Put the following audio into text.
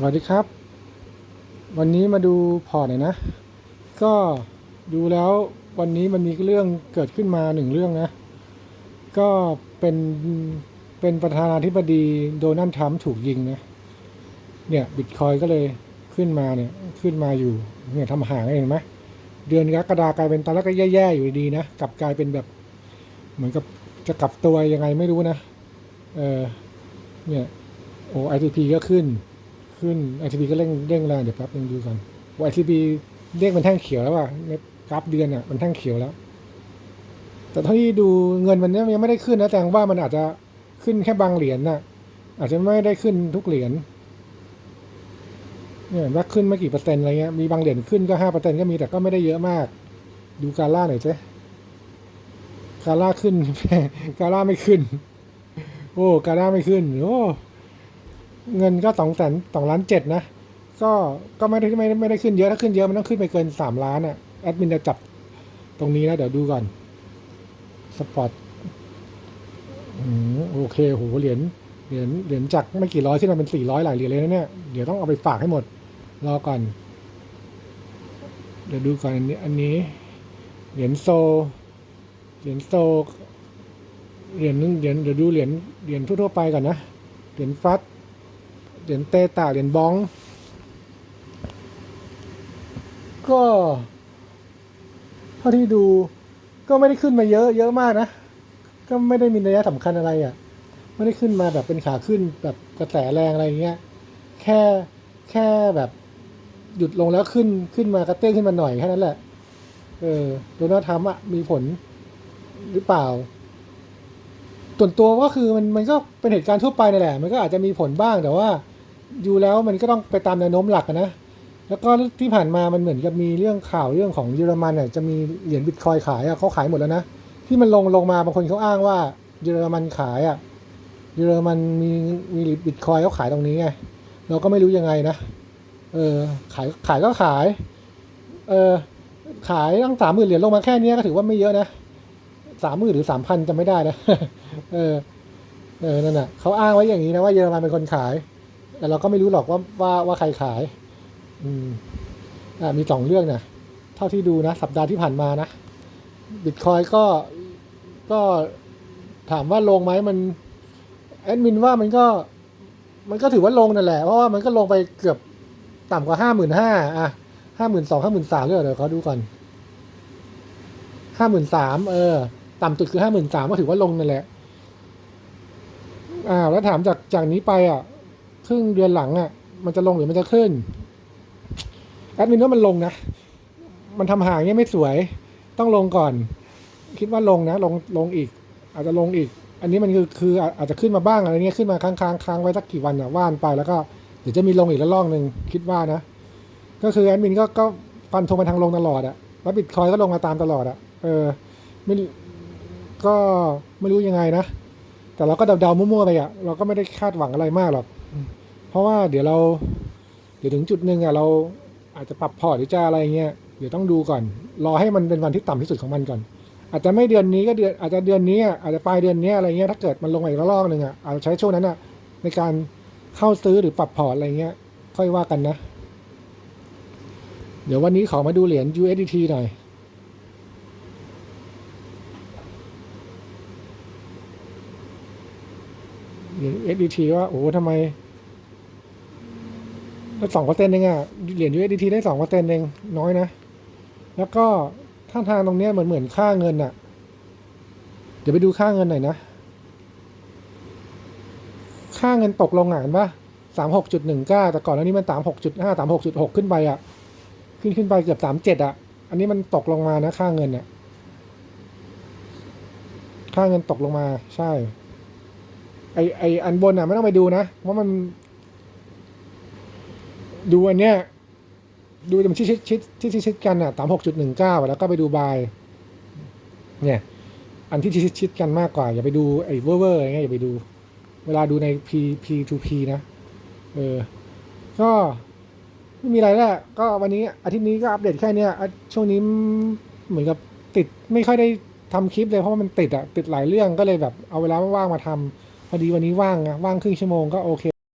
สวัสดีครับ วันนี้มาดูพอร์ตหน่อยนะ ก็ดูแล้ววันนี้มันมีเรื่องเกิดขึ้นมาหนึ่งเรื่องนะ ก็เป็นเป็นประธานาธิบดีโดนัลด์ทรัมป์ถูกยิงนะ เนี่ยบิตคอยก็เลยขึ้นมาเนี่ยขึ้นมาอยู่เนี่ยทำห่างเองไหมเดือนกรกฎากลายเป็นตอนแรกก็แย่ๆอยู่ดีนะกลับกลายเป็นแบบ เหมือนกับจะกลับตัวยังไงไม่รู้นะ เออเนี่ยโอ้ ITP ก็ขึ้น ขึ้น ITP ก็เร่งเร่งแรงเดี๋ยวแป๊บนึงดูก่อนว่า ITP เด้งเป็นแท่งเขียวแล้วว่ะในกราฟเดือนอะมันแท่งเขียวแล้ว แต่เท่าที่ดูเงินมันยยังไม่ได้ขึ้นนะแต่ว่ามันอาจจะขึ้นแค่บางเหรียญน่ะ อาจจะไม่ได้ขึ้นทุกเหรียญเนี่ยว่าขึ้นไม่กี่เปอร์เซ็นต์อะไรเงี้ยมีบางเหรียญขึ้นก็ห้าเปอร์เซ็นต์ก็มีแต่ก็ไม่ได้เยอะมาก ดูกาล่าหน่อยเจ๊กาล่าขึ้นกาล่าไม่ขึ้น โอ้กาล่าไม่ขึ้นโอ้ เงินก็สองแสนสองล้านเจ็ดนะ ก็ก็ไม่ได้ไม่ได้ไม่ได้ขึ้นเยอะถ้าขึ้นเยอะมันต้องขึ้นไปเกินสามล้านอะ่ะแอดมินจะจับตรงนี้นะ เดี๋ยวดูก่อนสปอร์ตโอเคโหเหรียญเหรียญเหรียญจากไม่กี่ร้อยขึ้นมาเป็นสี่ร้อยหลายเหรียญเลยนะเนี่ยเดี๋ยวต้องเอาไปฝากให้หมด รอก่อน เดี๋ยวดูก่อนอันนี้อันนี้ เหรียญโซ เหรียญโซเหรียญเหรียญเดี๋ยวดูเหรียญเหรียญทั่วๆไปก่อนนะเหรียญฟัด เหรียญเตตาเหรียญบ้อง ก็เท่าที่ดูก็ไม่ได้ขึ้นมาเยอะเยอะมากนะ ก็ไม่ได้มีนัยสำคัญอะไรอะ่ะ ไม่ได้ขึ้นมาแบบเป็นขาขึ้นแบบกระแสแรงอะไรเงี้ย แค่แค่แบบหยุดลงแล้วขึ้นขึ้นมากระเต้งขึ้นมาหน่อยแค่นั้นแหละ เออโดนัลด์ทรัมป์อะมีผลหรือเปล่าส่วนตัวก็คือมันมันก็เป็นเหตุการณ์ทั่วไปนั่นแหละ มันก็อาจจะมีผลบ้างแต่ว่า ดูแล้วมันก็ต้องไปตามแนวโน้มหลักนะแล้วก็ที่ผ่านมามันเหมือนกับมีเรื่องข่าวเรื่องของเยอรมันเนี่ยจะมีเหรียญบิตคอยขายอะเขาขายหมดแล้วนะที่มันลงลงมาบางคนเขาอ้างว่าเยอรมันขายอะเยอรมันมีมีบิตคอยเขาขายตรงนี้ไงเราก็ไม่รู้ยังไงนะเออขายขายก็ขายเออขายตั้งสามหมื่นเหรียญลงมาแค่นี้ก็ถือว่าไม่เยอะนะสามหมื่นหรือสามพันจะไม่ได้นะเออเออนั่นน่ะเขาอ้างไว้อย่างนี้นะว่าเยอรมันเป็นคนขาย แต่เราก็ไม่รู้หรอกว่าว่าว่าใครขาย อืมอ่ามีสองเรื่องนะเท่าที่ดูนะ สัปดาห์ที่ผ่านมานะบิตคอยก็ก็ถามว่าลงไหมมันแอดมินว่ามันก็ มันก็ถือว่าลงนั่นแหละ เพราะว่ามันก็ลงไปเกือบต่ำกว่าห้าหมื่นห้าอะห้าหมื่นสองห้าหมื่นสามเลยเดี๋ยวเขาดูก่อนห้าหมื่นสามเออ ต่ำสุดคือห้าหมื่นสามก็ถือว่าลงนั่นแหละอ้าแล้วถามจากจากนี้ไปอะ ครึ่งเดือนหลังอะ มันจะลงหรือมันจะขึ้น แอดมินว่ามันลงนะ มันทำห่างเงี้ยไม่สวย ต้องลงก่อน คิดว่าลงนะ ลงลงอีก อาจจะลงอีก อันนี้มันคือคืออาจจะขึ้นมาบ้างอะไรเงี้ยขึ้นมาค้างค้างค้างไว้สักกี่วันอะว่านไปแล้วก็เดี๋ยวจะมีลงอีกแล้วล่องหนึ่งคิดว่านะ ก็คือแอดมินก็ก็ฟันธงมาทางลงตลอดอะแล้วบิตคอยก็ลงมาตามตลอดอะเออไม่ก็ไม่รู้ยังไงนะแต่เราก็เดาๆมั่วๆไปอะเราก็ไม่ได้คาดหวังอะไรมากหรอก เพราะว่าเดี๋ยวเราเดี๋ยวถึงจุดหนึ่งอะเราอาจจะปรับพอร์ตหรือจะอะไรเงี้ยเดี๋ยวต้องดูก่อน รอให้มันเป็นวันที่ต่ำที่สุดของมันก่อน อาจจะไม่เดือนนี้ก็เดือนอาจจะเดือนนี้อะอาจจะปลายเดือนนี้อะไรเงี้ยถ้าเกิดมันลงมาอีกรอบหนึ่งอะอาจจะใช้ช่วงนั้นอะในการเข้าซื้อหรือปรับพอร์ตอะไรเงี้ย ค่อยว่ากันนะ เดี๋ยววันนี้ขอมาดูเหรียญ USDT หน่อย เหรียญ USDT ว่าโอ้โหทำไมได้สองเปอร์เซ็นต์เองอะเหรียญ USDT ได้สองเปอร์เซ็นต์เองน้อยนะ แล้วก็ท่าทางตรงเนี้ยเหมือนเหมือนค่าเงินอะเดี๋ยวไปดูค่าเงินหน่อยนะ ค่าเงินตกลงอ่านปะสามหกจุดหนึ่งเก้าแต่ก่อนหน้านี้มันสามหกจุดห้าสามหกจุดหกขึ้นไปอะขึ้นขึ้นไปเกือบสามเจ็ดอะอันนี้มันตกลงมานะค่าเงินอะค่าเงินตกลงมาใช่ ไอไออันบนอะไม่ต้องไปดูนะเพรามัน ดูอันเนี้ยดูมันชิดชิดชิดชิดชิดชิดกันอะสามหกจุดหนึ่งเก้าแล้วก็ไปดูบายเนี่ย อันที่ชิดชิดชิดกันมากกว่า อย่าไปดูไอ้เวอร์เวอร์อะไรเงี้ยอย่าไปดู เวลาดูใน P P to P นะเออก็ไม่มีอะไรแล้วก็วันนี้อาทิตย์นี้ก็อัปเดตแค่เนี้ยช่วงนี้เหมือนกับติดไม่ค่อยได้ทำคลิปเลยเพราะว่ามันติดอะติดหลายเรื่องก็เลยแบบเอาเวลาว่างมาทำ พอดีวันนี้ว่างนะว่างครึ่งชั่วโมงก็โอเค